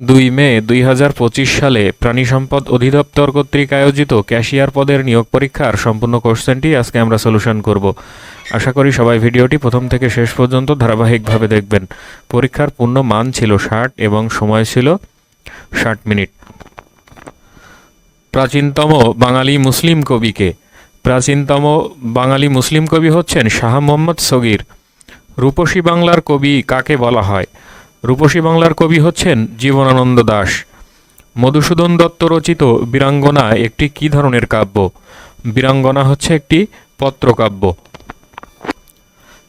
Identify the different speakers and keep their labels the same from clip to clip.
Speaker 1: দুই মে দুই হাজার পঁচিশ সালে প্রাণী সম্পদ অধিদপ্তর কর্তৃক আয়োজিত ক্যাশিয়ার পদের নিয়োগ পরীক্ষার সম্পূর্ণ কোশ্চেনটি আজকে আমরা সলিউশন করব। আশা করি সবাই ভিডিওটি প্রথম থেকে শেষ পর্যন্ত ধারাবাহিকভাবে দেখবেন। পরীক্ষার পূর্ণ মান ছিল ষাট এবং সময় ছিল ষাট মিনিট। প্রাচীনতম বাঙালি মুসলিম কবিকে। প্রাচীনতম বাঙালি মুসলিম কবি হচ্ছেন শাহ মোহাম্মদ সগির। রূপসী বাংলার কবি কাকে বলা হয়? রূপসী বাংলার কবি হচ্ছেন জীবনানন্দ দাশ মধুসূদন দত্ত রচিত বীরাঙ্গনা একটি কী ধরনের কাব্য? বীরাঙ্গনা হচ্ছে একটি পত্রকাব্য।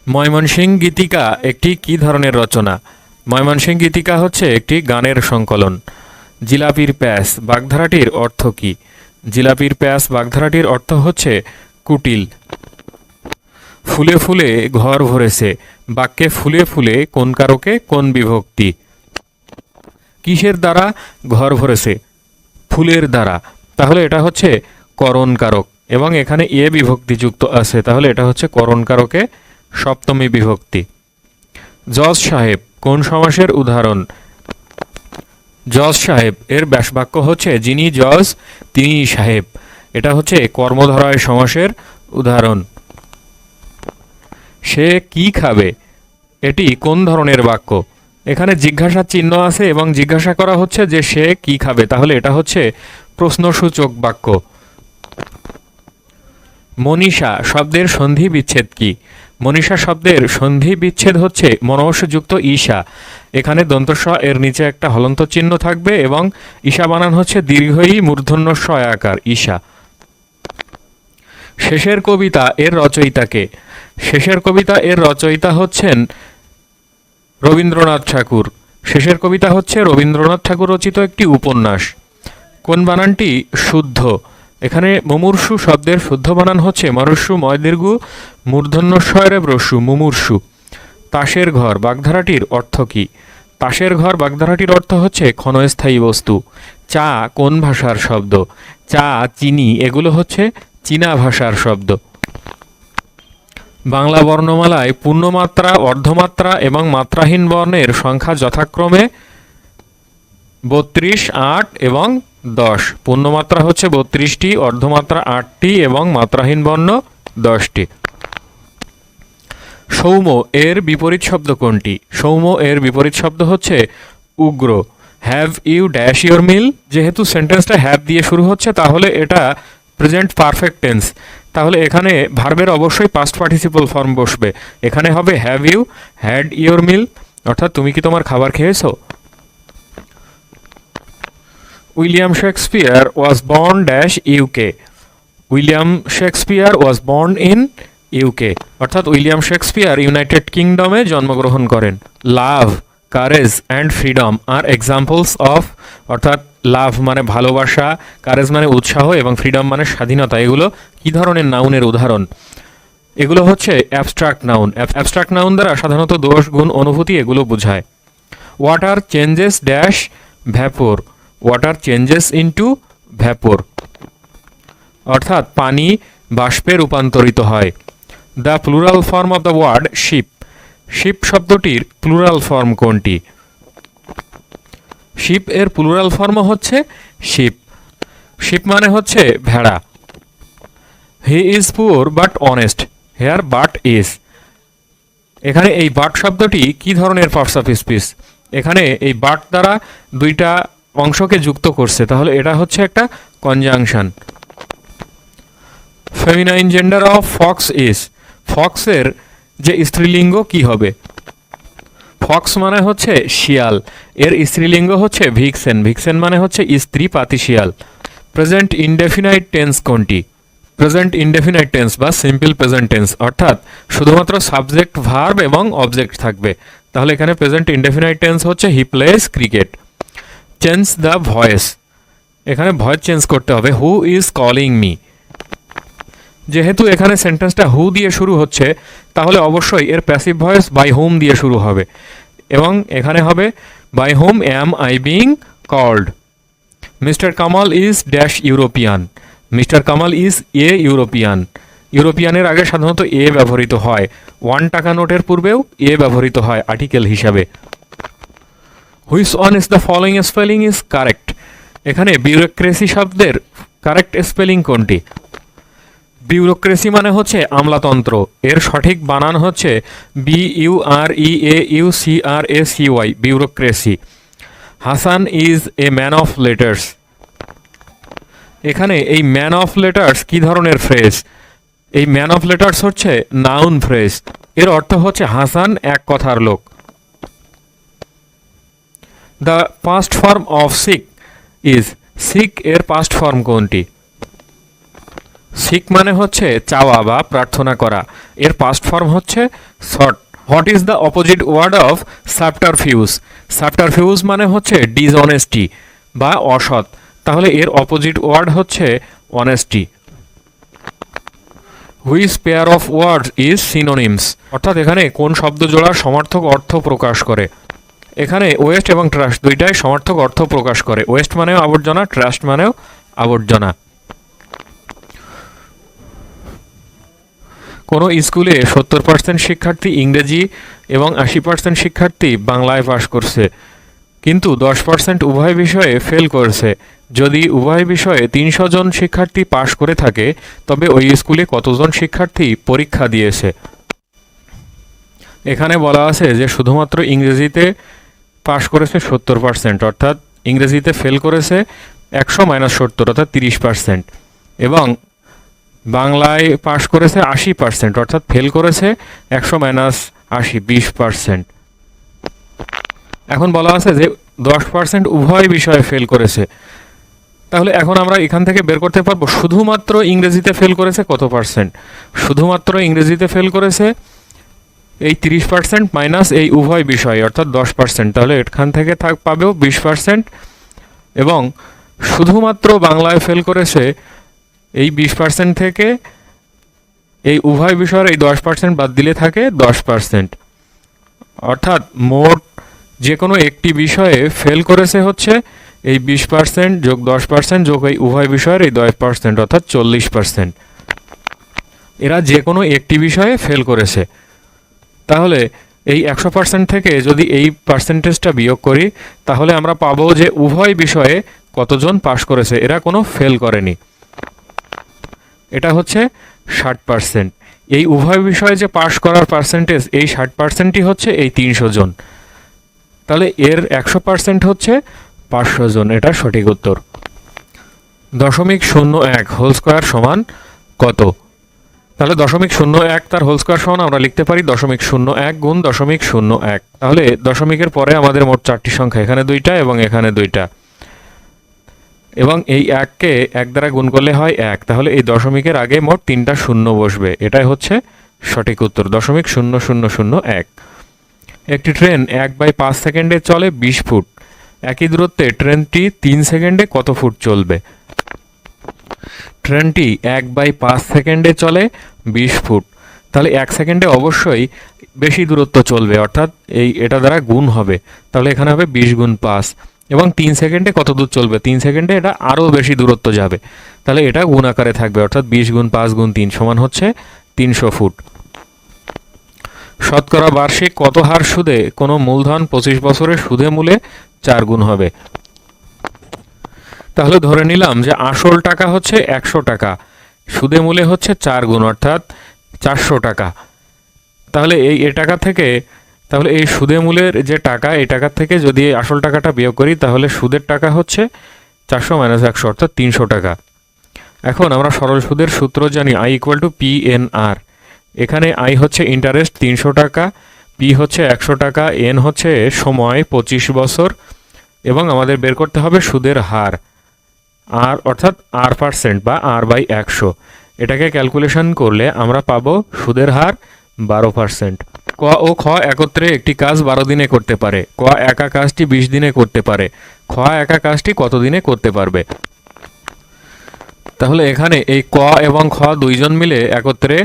Speaker 1: ময়মনসিংহ গীতিকা একটি কী ধরনের রচনা? ময়মনসিংহ গীতিকা হচ্ছে একটি গানের সংকলন। জিলাপির প্যাস বাগধারাটির অর্থ কী? জিলাপির প্যাস বাগধারাটির অর্থ হচ্ছে কুটিল। ফুলে ফুলে ঘর ভরেছে। বাক্যে ফুলে ফুলে কোন কারকে, কোন বিভক্তি? কিসের দ্বারা? ঘর ভরেছে। ফুলের দ্বারা। তাহলে এটা হচ্ছে করণ কারক। এবং এখানে এ বিভক্তি যুক্ত আছে। তাহলে এটা হচ্ছে করণ কারকে, সপ্তমী বিভক্তি। জজ সাহেব, কোন সমাসের উদাহরণ? জজ সাহেব, এর ব্যাসবাক্য হচ্ছে, যিনি জজ তিনি সাহেব। এটা হচ্ছে কর্মধারয় সমাসের উদাহরণ। সে কি খাবে? এটি কোন ধরনের বাক্য? এখানে জিজ্ঞাসা চিহ্ন আছে এবং জিজ্ঞাসা করা হচ্ছে যে সে কি খাবে। তাহলে এটা হচ্ছে প্রশ্নসূচক বাক্য। মনীষা, শব্দের সন্ধি বিচ্ছেদ কি? মনীষা শব্দের সন্ধি বিচ্ছেদ হচ্ছে মনবস্যযুক্ত ঈশা। এখানে দন্তস্ব এর নিচে একটা হলন্ত চিহ্ন থাকবে এবং ঈশা বানান হচ্ছে দীর্ঘই মূর্ধন্য আকার ঈশা। শেষের কবিতা এর রচয়িতাকে। শেষের কবিতা এর রচয়িতা হচ্ছেন রবীন্দ্রনাথ ঠাকুর। শেষের কবিতা হচ্ছে রবীন্দ্রনাথ ঠাকুর রচিত একটি উপন্যাস। কোন বানানটি শুদ্ধ? এখানে মুমূর্ষু শব্দের শুদ্ধ বানান হচ্ছে মরস্যু ময়দীর্ঘু মূর্ধন্য স্বরে ব্রস্যু মুমূর্ষু। তাসের ঘর, বাগধারাটির অর্থ কী? তাসের ঘর, বাগধারাটির অর্থ হচ্ছে ক্ষণস্থায়ী বস্তু। চা কোন ভাষার শব্দ? চা, চিনি, এগুলো হচ্ছে চীনা ভাষার শব্দ। বাংলা বর্ণমালায় পূর্ণমাত্রা, অর্ধমাত্রা এবং মাত্রাহীন বর্ণের সংখ্যা যথাক্রমে বত্রিশ, আট এবং দশ। পূর্ণমাত্রা হচ্ছে বত্রিশটি, অর্ধমাত্রা আটটি এবং মাত্রাহীন বর্ণ দশটি। সৌম্য এর বিপরীত শব্দ কোনটি? সৌম্য এর বিপরীত শব্দ হচ্ছে উগ্র। Have you dash your meal যেহেতু সেন্টেন্সটা হ্যাভ দিয়ে শুরু হচ্ছে, তাহলে এটা প্রেজেন্ট পারফেক্ট টেন্স তাহলে এখানে ভার্বের অবশ্যই পাস্ট পার্টিসিপল ফর্ম বসবে। এখানে হবে have you had your meal অর্থাৎ তুমি কি তোমার খাবার খেয়েছো? William Shakespeare was born dash UK William Shakespeare was born in UK অর্থাৎ উইলিয়াম শেক্সপিয়ার ইউনাইটেড কিংডমে জন্মগ্রহণ করেন। Love courage and freedom are examples of অর্থাৎ লাভ মানে ভালোবাসা, কারেজ মানে উৎসাহ এবং ফ্রিডম মানে স্বাধীনতা। এগুলো কী ধরনের নাউনের উদাহরণ? এগুলো হচ্ছে অ্যাবস্ট্রাক্ট নাউন। অ্যাবস্ট্রাক্ট নাউন দ্বারা সাধারণত দোষ গুণ অনুভূতি এগুলো বোঝায়। Water changes dash vapour water changes into vapour অর্থাৎ পানি বাষ্পে রূপান্তরিত হয়। The plural form of the word sheep sheep শব্দটির প্লুরাল ফর্ম কোনটি? শিপ এর প্লুরাল ফর্ম হচ্ছে শিপ। শিপ মানে হচ্ছে ভেড়া। He is poor but honest. Here but is. এখানে এই বাট শব্দটি কি ধরনের পার্টস অফ স্পিচ? এখানে এই বাট দ্বারা দুইটা অংশকে যুক্ত করছে। তাহলে এটা হচ্ছে একটা conjunction feminine gender of fox is ফক্সের যে স্ত্রীলিঙ্গ কি হবে? ফক্স মানে হচ্ছে শিয়াল, এর স্ত্রীলিঙ্গ হচ্ছে ভিক্সেন ভিক্সেন মানে হচ্ছে স্ত্রী পাতি শিয়াল। প্রেজেন্ট ইনডেফিনাইট টেন্স কোনটি? প্রেজেন্ট ইনডেফিনাইট টেন্স বা সিম্পল প্রেজেন্ট টেন্স, অর্থাৎ শুধুমাত্র সাবজেক্ট ভার্ব এবং অবজেক্ট থাকবে। তাহলে এখানে প্রেজেন্ট ইনডেফিনাইট টেন্স হচ্ছে he plays cricket. Change the voice. এখানে ভয়েস চেঞ্জ করতে হবে, হু ইজ কলিং মি। যেহেতু এখানে সেন্টেন্সটা হু দিয়ে শুরু হচ্ছে, তাহলে অবশ্যই এর প্যাসিভ ভয়েস বাই হোম দিয়ে শুরু হবে। এবং এখানে হবে by whom am I being called Mr Kamal is dash European Mr Kamal is a European ইউরোপিয়ানের আগে সাধারণত এ ব্যবহৃত হয়। ওয়ান টাকা নোটের পূর্বেও এ ব্যবহৃত হয় আর্টিকেল হিসাবে। Which one is the following spelling is correct এখানে বিউরোক্রেসি শব্দের কারেক্ট স্পেলিং কোনটি? বিউরোক্রেসি মানে হচ্ছে আমলাতন্ত্র। এর সঠিক বানান হচ্ছে B U R E A U C R A C Y bureaucracy. Hasan is a man of letters. এখানে এই ম্যান অফ লেটার্স কি ধরনের ফ্রেজ? এই ম্যান অফ লেটার্স হচ্ছে নাউন ফ্রেজ। এর অর্থ হচ্ছে হাসান এক কথার লোক। The past form of seek is seek এর পাস্ট ফর্ম কোনটি? সিক মানে হচ্ছে চাওয়া বা প্রার্থনা করা। এর পাস্ট ফর্ম হচ্ছে sought what is the opposite word of subterfuge subterfuge মানে হচ্ছে ডিসঅনেস্টি বা অসৎ। তাহলে এর অপোজিট ওয়ার্ড হচ্ছে honesty which pair of words is synonyms অর্থাৎ এখানে কোন শব্দ জোড়ার সমার্থক অর্থ প্রকাশ করে। এখানে ওয়েস্ট এবং ট্রাস্ট দুইটাই সমার্থক অর্থ প্রকাশ করে। ওয়েস্ট মানেও আবর্জনা ট্রাস্ট মানেও আবর্জনা। কোনো স্কুলে সত্তর পার্সেন্ট শিক্ষার্থী ইংরেজি এবং আশি পার্সেন্ট শিক্ষার্থী বাংলায় পাশ করছে, কিন্তু দশ পার্সেন্ট উভয় বিষয়ে ফেল করেছে। যদি উভয় বিষয়ে তিনশো জন শিক্ষার্থী পাশ করে থাকে, তবে ওই স্কুলে কতজন শিক্ষার্থী পরীক্ষা দিয়েছে? এখানে বলা আছে যে শুধুমাত্র ইংরেজিতে পাশ করেছে সত্তর পার্সেন্ট অর্থাৎ ইংরেজিতে ফেল করেছে একশো মাইনাস সত্তর, অর্থাৎ তিরিশ পার্সেন্ট এবং বাংলায় পাশ করেছে আশি পার্সেন্ট অর্থাৎ ফেল করেছে একশো মাইনাস আশি, বিশ পার্সেন্ট এখন বলা আছে যে দশ পার্সেন্ট উভয় বিষয়ে ফেল করেছে। তাহলে এখন আমরা এখান থেকে বের করতে পারব শুধুমাত্র ইংরেজিতে ফেল করেছে কত পার্সেন্ট শুধুমাত্র ইংরেজিতে ফেল করেছে এই তিরিশ পার্সেন্ট মাইনাস এই উভয় বিষয়, অর্থাৎ দশ পার্সেন্ট তাহলে এখান থেকে থাক, পাবেও বিশ পার্সেন্ট এবং শুধুমাত্র বাংলায় ফেল করেছে এই বিশ পার্সেন্ট থেকে এই উভয় বিষয়ের এই দশ পার্সেন্ট বাদ দিলে থাকে দশ পার্সেন্ট অর্থাৎ মোট যে কোনো একটি বিষয়ে ফেল করেছে হচ্ছে এই বিশ পার্সেন্ট যোগ দশ পার্সেন্ট যোগ এই উভয় বিষয়ের এই দশ পার্সেন্ট অর্থাৎ চল্লিশ পার্সেন্ট এরা যে কোনো একটি বিষয়ে ফেল করেছে। তাহলে এই একশো পার্সেন্ট থেকে যদি এই পার্সেন্টেজটা বিয়োগ করি, তাহলে আমরা পাবো যে উভয় বিষয়ে কতজন পাশ করেছে, এরা কোনো ফেল করেনি। এটা হচ্ছে ষাট পার্সেন্ট এই উভয় বিষয়ে যে পাশ করার পার্সেন্টেজ এই ষাট পার্সেন্টই হচ্ছে এই তিনশো জন। তাহলে এর একশো পার্সেন্ট হচ্ছে পাঁচশো জন, এটা সঠিক উত্তর। দশমিক শূন্য এক হোল স্কোয়ার সমান কত? তাহলে দশমিক শূন্য এক তার হোল স্কোয়ার সমান আমরা লিখতে পারি দশমিক শূন্য এক গুণ দশমিক শূন্য এক। তাহলে দশমিকের পরে আমাদের মোট চারটি সংখ্যা, এখানে দুইটা এবং এখানে দুইটা। এবং এই এককে এক দ্বারা গুণ করলে হয় এক। তাহলে এই দশমিকের আগে মোট তিনটা শূন্য বসবে। এটাই হচ্ছে সঠিক উত্তর। দশমিক শূন্য শূন্য শূন্য এক। একটি ট্রেন এক বাই পাঁচ সেকেন্ডে চলে বিশ ফুট। একই দূরত্বে ট্রেনটি তিন সেকেন্ডে কত ফুট চলবে? ট্রেনটি এক বাই পাঁচ সেকেন্ডে চলে বিশ ফুট। তাহলে এক সেকেন্ডে অবশ্যই বেশি দূরত্ব চলবে, অর্থাৎ এই এটা দ্বারা গুণ হবে। তাহলে এখানে হবে বিশ গুণ পাঁচ। এবং তিন সেকেন্ডে কত দূর চলবে? তিন সেকেন্ডে এটা আরও বেশি দূরত্ব যাবে। তাহলে এটা গুণ আকারে থাকবে, অর্থাৎ বিশ গুণ পাঁচ গুণ তিন সমান হচ্ছে তিনশো ফুট। শতকরা বার্ষিক কত হার সুদে কোনো মূলধন পঁচিশ বছরের সুদে মূলে চার গুণ হবে? তাহলে ধরে নিলাম যে আসল টাকা হচ্ছে একশো টাকা, সুদে মূলে হচ্ছে চার গুণ, অর্থাৎ চারশো টাকা। তাহলে এই এ টাকা থেকে তাহলে এই সুদে মূলের যে টাকা, এই টাকার থেকে যদি আসল টাকাটা বিয়োগ করি, তাহলে সুদের টাকা হচ্ছে চারশো মাইনাস একশো, অর্থাৎ তিনশো টাকা। এখন আমরা সরল সুদের সূত্র জানি I equal to P N R এখানে আই হচ্ছে ইন্টারেস্ট তিনশো টাকা পি হচ্ছে একশো টাকা এন হচ্ছে সময় পঁচিশ বছর, এবং আমাদের বের করতে হবে সুদের হার। আর অর্থাৎ আর পার্সেন্ট বা আর বাই একশো। এটাকে ক্যালকুলেশন করলে আমরা পাবো সুদের হার বারো পার্সেন্ট ক ও খ একত্রে একটি কাজ বারো দিনে করতে পারে। ক একা কাজটি বিশ দিনে করতে পারে। খ একা কাজটি কত দিনে করতে পারবে? তাহলে এখানে এই ক এবং খ দুইজন মিলে একত্রে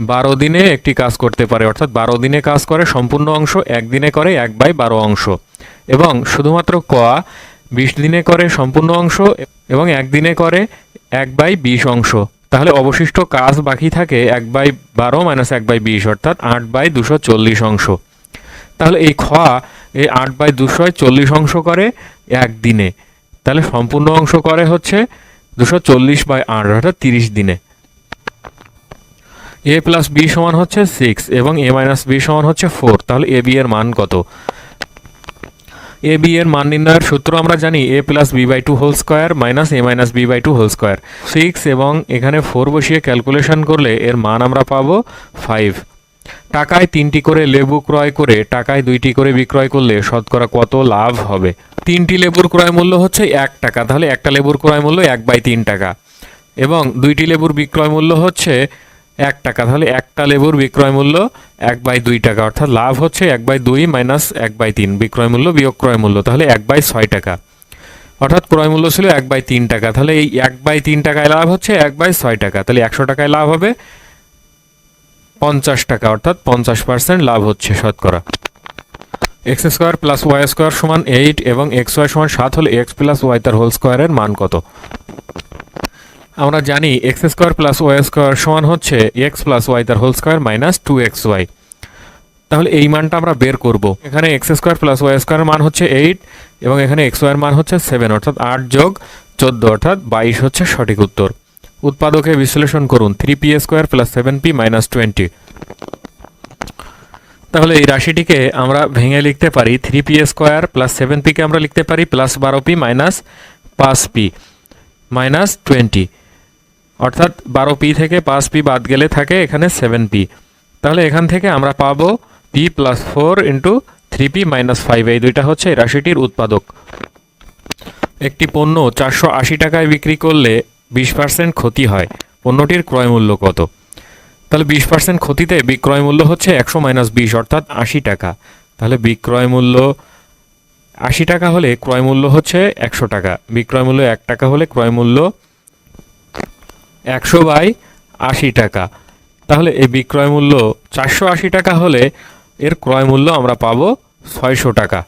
Speaker 1: বারো দিনে একটি কাজ করতে পারে। অর্থাৎ বারো দিনে কাজ করে সম্পূর্ণ অংশ একদিনে করে এক বাই বারো অংশ। এবং শুধুমাত্র ক বিশ দিনে করে সম্পূর্ণ অংশ এবং একদিনে করে এক বাই বিশ অংশ। তাহলে অবশিষ্ট কাজ বাকি থাকে এক বাই বারো মাইনাস এক বাই বিশ, অর্থাৎ আট বাই দুশো চল্লিশ অংশ। তাহলে এই খ এই আট বাই দুশোয় চল্লিশ অংশ করে এক দিনে। তাহলে সম্পূর্ণ অংশ করে হচ্ছে দুশো চল্লিশ বাই আট, অর্থাৎ তিরিশ দিনে। এ প্লাস বি সমান হচ্ছে সিক্স এবং এ মাইনাস বি সমান হচ্ছে ফোর তাহলে এ বি এর মান কত? এ বি এর মান নির্ণয়ের সূত্র আমরা জানি A plus B by two whole square minus A minus B by two whole square six এবং এখানে ফোর বসিয়ে ক্যালকুলেশন করলে এর মান আমরা পাবো ফাইভ টাকায় তিনটি করে লেবু ক্রয় করে, টাকায় দুইটি করে বিক্রয় করলে শতকরা কত লাভ হবে? তিনটি লেবুর ক্রয় মূল্য হচ্ছে এক টাকা, তাহলে একটা লেবুর ক্রয় মূল্য এক বাই তিন টাকা। এবং দুইটি লেবুর বিক্রয় মূল্য হচ্ছে এক টাকা, তাহলে একটা লেবুর বিক্রয় মূল্য এক বাই দুই টাকা, অর্থাৎ লাভ হচ্ছে এক বাই দুই মাইনাস এক বাই তিন, বিক্রয় মূল্য বিয়োগ ক্রয় মূল্য, তাহলে এক বাই ছয় টাকা। অর্থাৎ ক্রয় মূল্য ছিল এক বাই তিন টাকা, তাহলে এই এক বাই তিন টাকায় লাভ হচ্ছে এক বাই ছয় টাকা, তাহলে একশো টাকায় লাভ হবে পঞ্চাশ টাকা, অর্থাৎ পঞ্চাশ পার্সেন্ট লাভ হচ্ছে শতকরা। X square plus Y square সমান এইট এবং এক্স ওয়াই সমান সাত হলে এক্স প্লাস ওয়াই তার হোল স্কোয়ারের মান কত? আমরা জানি X square plus Y square সমান হচ্ছে এক্স প্লাস ওয়াই, তার whole square minus two X Y. তাহলে এই মানটা আমরা বের করব। এখানে X square plus Y square মান হচ্ছে এইট এবং এখানে এক্স ওয়াইয়ের মান হচ্ছে সেভেন, অর্থাৎ আট যোগ চোদ্দ, অর্থাৎ বাইশ হচ্ছে সঠিক উত্তর। উৎপাদকে বিশ্লেষণ করুন three P square plus seven P minus twenty তাহলে এই রাশিটিকে আমরা ভেঙে লিখতে পারি three P square plus seven পিকে আমরা লিখতে পারি প্লাস বারো পি মাইনাস পাঁচ পি মাইনাস টোয়েন্টি অর্থাৎ বারো পি থেকে পাঁচ পি বাদ গেলে থাকে এখানে সেভেন পি। তাহলে এখান থেকে আমরা পাবো P plus four into three P minus five এই দুইটা হচ্ছে এই রাশিটির উৎপাদক। একটি পণ্য চারশো আশি টাকায় বিক্রি করলে বিশ পার্সেন্ট ক্ষতি হয়। পণ্যটির ক্রয় মূল্য কত? তাহলে বিশ পার্সেন্ট ক্ষতিতে বিক্রয় মূল্য হচ্ছে একশো মাইনাস বিশ, অর্থাৎ আশি টাকা। তাহলে বিক্রয় মূল্য আশি টাকা হলে ক্রয় মূল্য হচ্ছে একশো টাকা। বিক্রয় মূল্য এক টাকা হলে ক্রয় মূল্য একশো বাই আশি টাকা। তাহলে এই বিক্রয় মূল্য চারশো আশি টাকা হলে এর ক্রয় মূল্য আমরা পাবো ছয়শো টাকা।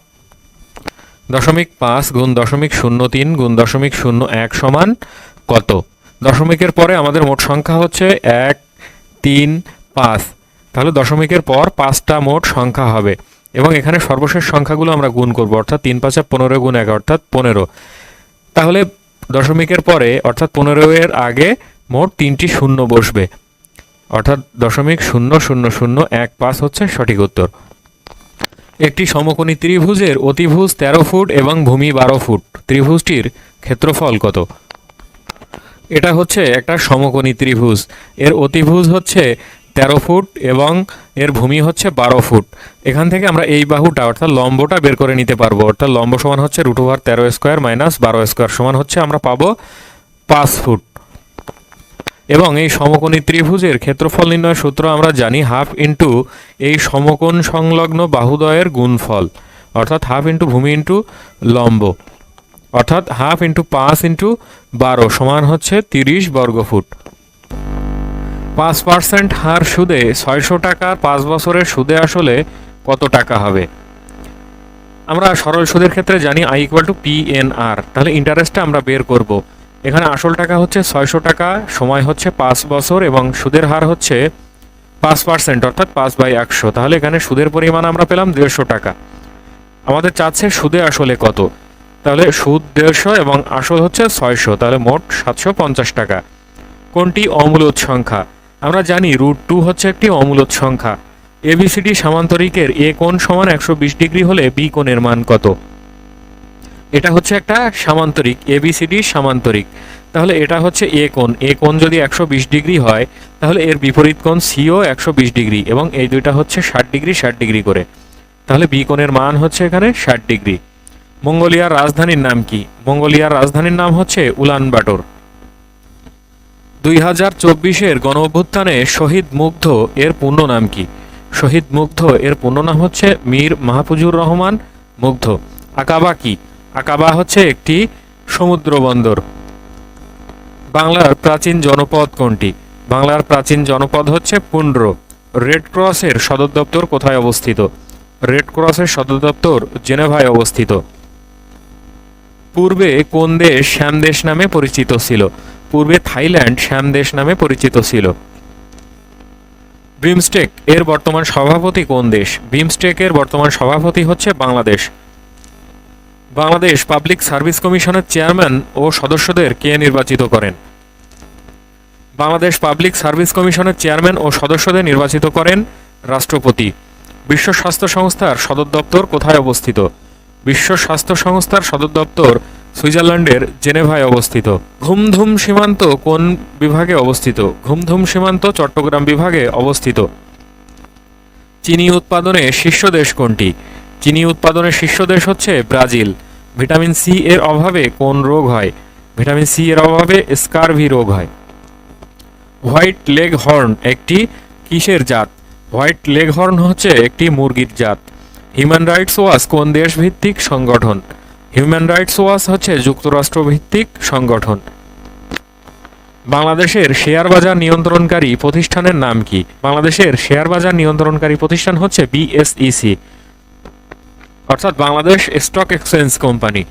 Speaker 1: দশমিক পাঁচ গুণ দশমিক শূন্য তিন গুণ দশমিক শূন্য এক সমান কত? দশমিকের পরে আমাদের মোট সংখ্যা হচ্ছে এক, তিন, পাঁচ। তাহলে দশমিকের পর পাঁচটা মোট সংখ্যা হবে এবং এখানে সর্বশেষ সংখ্যাগুলো আমরা গুণ করব, অর্থাৎ তিন পাঁচে পনেরো গুণ এক, অর্থাৎ পনেরো। তাহলে দশমিকের পরে, অর্থাৎ পনেরো এর আগে মোট তিনটি শূন্য বসবে। অর্থাৎ দশমিক শূন্য শূন্য শূন্য এক পাঁচ হচ্ছে সঠিক উত্তর। একটি সমকোণী ত্রিভুজের অতিভুজ তেরো ফুট এবং ভূমি বারো ফুট। ত্রিভুজটির ক্ষেত্রফল কত? এটা হচ্ছে একটা সমকোণী ত্রিভুজ। এর অতিভুজ হচ্ছে তেরো ফুট এবং এর ভূমি হচ্ছে বারো ফুট। এখান থেকে আমরা এই বাহুটা, অর্থাৎ লম্বটা বের করে নিতে পারব। অর্থাৎ লম্ব সমান হচ্ছে রুট ওভার তেরো স্কোয়ার মাইনাস বারো স্কোয়ার সমান হচ্ছে আমরা পাবো পাঁচ ফুট। এবং এই সমকোণী ত্রিভুজের ক্ষেত্রফল নির্ণয়ের সূত্র আমরা জানি হাফ ইন্টু এই সমকোণ সংলগ্ন বাহুদয়ের গুণফল, অর্থাৎ হাফ ইন্টু ভূমি ইন্টু লম্ব, অর্থাৎ হাফ ইন্টু পাঁচ ইন্টু বারো সমান হচ্ছে তিরিশ বর্গফুট। পাঁচ পার্সেন্ট হার সুদে ছয়শো টাকার পাঁচ বছরের সুদে আসলে কত টাকা হবে? আমরা সরল সুদের ক্ষেত্রে জানি I equal to P N R তাহলে ইন্টারেস্টটা আমরা বের করব। এখানে আসল টাকা হচ্ছে ছয়শো টাকা, সময় হচ্ছে পাঁচ বছর এবং সুদের হার হচ্ছে পাঁচ পার্সেন্ট, অর্থাৎ পাঁচ বাই একশো। তাহলে এখানে সুদের পরিমাণ আমরা পেলাম দেড়শো টাকা। আমাদের চাচ্ছে সুদে আসলে কত? তাহলে সুদ দেড়শো এবং আসল হচ্ছে ছয়শো, তাহলে মোট সাতশো পঞ্চাশ টাকা। কোনটি? অমূলত সংখ্যা। আমরা জানি রুট টু হচ্ছে একটি অমূলত সংখ্যা। এবিসিডি সামান্তরিকের এ কোণ সমান একশো বিশ ডিগ্রি হলে বি কোণের মান কত? এটা হচ্ছে একটা সামান্তরিক এবিসিডি সামান্তরিক। তাহলে এটা হচ্ছে এ কোণ। এ কোণ যদি একশো বিশ ডিগ্রি হয়, তাহলে এর বিপরীত কোণ সিও একশো বিশ ডিগ্রি এবং এই দুইটা হচ্ছে ষাট ডিগ্রি ষাট ডিগ্রি করে। তাহলে বি কোণের মান হচ্ছে এখানে ষাট ডিগ্রি। মঙ্গোলিয়ার রাজধানীর নাম কি? মঙ্গোলিয়ার রাজধানীর নাম হচ্ছে উলানবাটর। দুই হাজার চব্বিশের গণ অভ্যুত্থানে শহীদ মুগ্ধ এর পূর্ণ নাম কি? শহীদ মুগ্ধ এর পূর্ণ নাম হচ্ছে মীর মাহফুজুর রহমান মুগ্ধ। আকাবা কি আকাবা হচ্ছে একটি সমুদ্র বন্দর। বাংলার প্রাচীন জনপদ কোনটি? বাংলার প্রাচীন জনপদ হচ্ছে পুন্ড্র রেড ক্রসের সদর দপ্তর কোথায় অবস্থিত? রেড ক্রসের সদর দপ্তর জেনেভায় অবস্থিত। পূর্বে কোন দেশ শ্যামদেশ নামে পরিচিত ছিল? পূর্বে থাইল্যান্ড শ্যামদেশ নামে পরিচিত ছিল। বিমস্টেক এর বর্তমান সভাপতি কোন দেশ? বিমস্টেক এর বর্তমান সভাপতি হচ্ছে বাংলাদেশ। বাংলাদেশ পাবলিক সার্ভিস কমিশনের চেয়ারম্যান ও সদস্যদের কে নির্বাচিত করেন? বাংলাদেশ পাবলিক সার্ভিস কমিশনের চেয়ারম্যান ও সদস্যদের নির্বাচিত করেন রাষ্ট্রপতি। বিশ্ব স্বাস্থ্য সংস্থার সদর দপ্তর কোথায় অবস্থিত? বিশ্ব স্বাস্থ্য সংস্থার সদর দপ্তর সুইজারল্যান্ডের জেনেভায় অবস্থিত। ঘুমধুম সীমান্ত কোন বিভাগে অবস্থিত? ঘুমধুম সীমান্ত চট্টগ্রাম বিভাগে অবস্থিত। চিনি উৎপাদনে শীর্ষ দেশ কোনটি? চিনি উৎপাদনের শীর্ষ দেশ হচ্ছে ব্রাজিল। ভিটামিন সি এর অভাবে কোন রোগ হয়? ভিটামিন সি এর অভাবে স্কারভি রোগ হয়। হোয়াইট লেগ হর্ন একটি কিসের জাত? হোয়াইট লেগ হর্ন হচ্ছে একটি মুরগির জাত। হিউম্যান রাইটস ওয়াচ কোন দেশ ভিত্তিক সংগঠন? হিউম্যান রাইটস ওয়াচ হচ্ছে যুক্তরাষ্ট্র ভিত্তিক সংগঠন। বাংলাদেশের শেয়ার বাজার নিয়ন্ত্রণকারী প্রতিষ্ঠানের নাম কি? বাংলাদেশের শেয়ার বাজার নিয়ন্ত্রণকারী প্রতিষ্ঠান হচ্ছে বিএসইসি অর্থাৎ বাংলাদেশ স্টক এক্সচেঞ্জ কোম্পানি।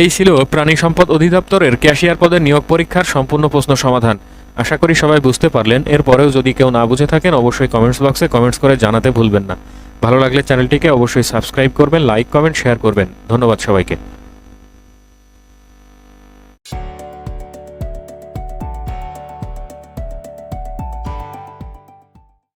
Speaker 1: এই ছিল প্রাণী সম্পদ অধিদপ্তরের ক্যাশিয়ার পদের নিয়োগ পরীক্ষার সম্পূর্ণ প্রশ্ন সমাধান। আশা করি সবাই বুঝতে পারলেন। এরপরেও যদি কেউ না বুঝে থাকেন, অবশ্যই কমেন্টস বক্সে কমেন্টস করে জানাতে ভুলবেন না। ভালো লাগলে চ্যানেলটিকে অবশ্যই সাবস্ক্রাইব করবেন লাইক কমেন্ট শেয়ার করবেন। ধন্যবাদ সবাইকে।